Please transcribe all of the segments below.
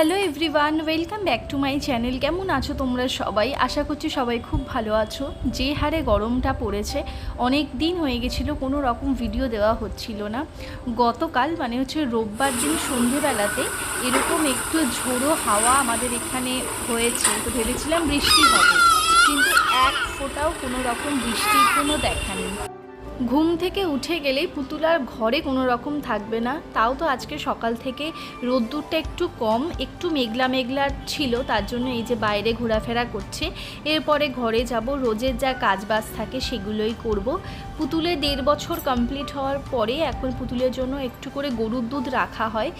Hello everyone, welcome back to my channel. কেমন আছো তোমরা সবাই? আশা করছি সবাই খুব ভালো আছো। যে হারে গরমটা পড়েছে, অনেক দিন হয়ে গেছিল, কোনো রকম ভিডিও দেওয়া হচ্ছিল না। গতকাল মানে হচ্ছে রোববার দিন সন্ধেবেলাতে, এরকম একটু ঝোড়ো হাওয়া আমাদের এখানে হয়েছে। তো ভেবেছিলাম বৃষ্টি হবে, কিন্তু এক ফোঁটাও কোনো রকম বৃষ্টির কোনো দেখা নেই। ঘুম থেকে উঠে গেলেই পুতুলার ঘরে কোনো রকম থাকবে না। তাও তো আজকে সকাল থেকে রোদ্দুরটা একটু কম, একটু মেঘলা মেঘলা ছিল, তার জন্য এই যে বাইরে ঘোরাফেরা করছে। এরপরে ঘরে যাব, রোজের যা কাজবাজ থাকে সেগুলোই করব। পুতুলে দেড় বছর কমপ্লিট হওয়ার পরে এখন পুতুলের জন্য একটু করে গরুর দুধ রাখা হয়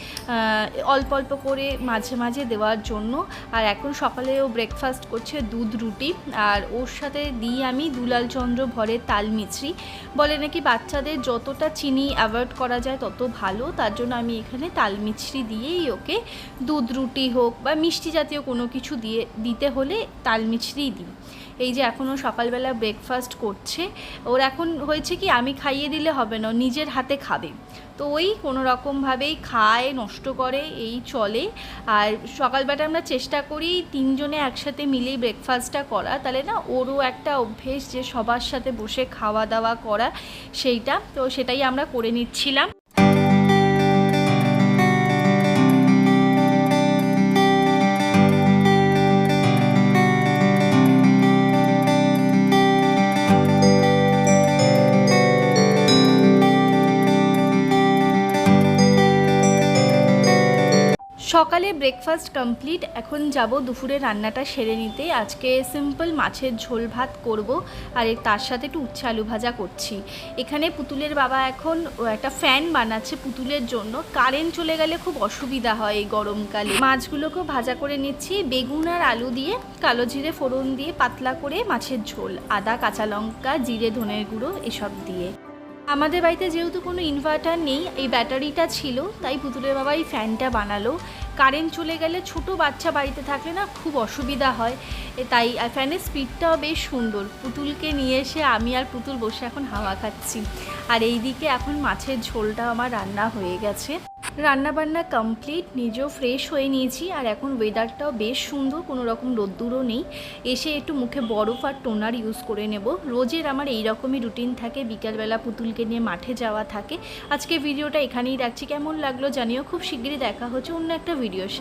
অল্প অল্প করে মাঝে মাঝে দেওয়ার জন্য। আর এখন সকালে ও ব্রেকফাস্ট করছে দুধ রুটি। আর ওর সাথে দিই আমি দুলাল চন্দ্র ভরের তাল মিছরি। বলে নাকি বাচ্চাদের যতটা চিনি অ্যাভয়েড করা যায় তত ভালো। তার জন্য আমি এখানে তাল মিছরি দিয়েই ওকে দুধ, রুটি হোক বা মিষ্টি জাতীয় কোনো কিছু দিয়ে, দিতে হলে তাল মিছরিই দিই। এই যে এখনও সকালবেলা ব্রেকফাস্ট করছে, ওর এখন হয়েছে কি আমি খাইয়ে দিলে হবে না নিজের হাতে খাবে। তো ওই কোনো রকমভাবেই খায়, নষ্ট করে, এই চলে। আর সকালবেলা আমরা চেষ্টা করি তিনজনে একসাথে মিলেই ব্রেকফাস্টটা করা। তাহলে না ওরও একটা অভ্যেস যে সবার সাথে বসে খাওয়া দাওয়া করা সেইটা। তো সেটাই আমরা করে নিচ্ছিলাম। সকালে ব্রেকফাস্ট কমপ্লিট এখন যাব দুপুরে রান্নাটা সেরে নিতে। আজকে সিম্পল মাছের ঝোল ভাত করব, আর তার সাথে একটু উচ্ছে আলু ভাজা করছি। এখানে পুতুলের বাবা এখন একটা ফ্যান বানাচ্ছে পুতুলের জন্য। কারেন্ট চলে গেলে খুব অসুবিধা হয় এই গরমকালে। মাছগুলোকেও ভাজা করে নিচ্ছি, বেগুন আর আলু দিয়ে, কালো জিরে ফোড়ন দিয়ে পাতলা করে মাছের ঝোল, আদা, কাঁচা লঙ্কা, জিরে, ধনের গুঁড়ো এসব দিয়ে। আমাদের বাড়িতে যেহেতু কোনো ইনভার্টার নেই, এই ব্যাটারিটা ছিল, তাই পুতুলের বাবা এই ফ্যানটা বানালো। কারেন্ট চলে গেলে ছোট বাচ্চা বাড়িতে থাকলে না খুব অসুবিধা হয়। তাই ফ্যানের স্পিডটাও বেশ সুন্দর। পুতুলকে নিয়ে এসে আমি আর পুতুল বসে এখন হাওয়া খাচ্ছি। আর এই দিকে এখন মাছের ঝোলটা আমার রান্না হয়ে গেছে। রান্না বান্না কমপ্লিট নিজেও ফ্রেশ হয়ে নিয়েছি, আর এখন ওয়েদারটাও বেশ সুন্দর, কোনো রকম রোদ্দুরও নেই। এসে একটু মুখে বরফ আর টোনার ইউজ করে নেব। রোজের আমার এই রকমই রুটিন থাকে, বিকালবেলা পুতুলকে নিয়ে মাঠে যাওয়া থাকে। আজকে ভিডিওটা এখানেই রাখছি। কেমন লাগল জানিও, খুব শিগগিরই দেখা হচ্ছে অন্য একটা ভিডিও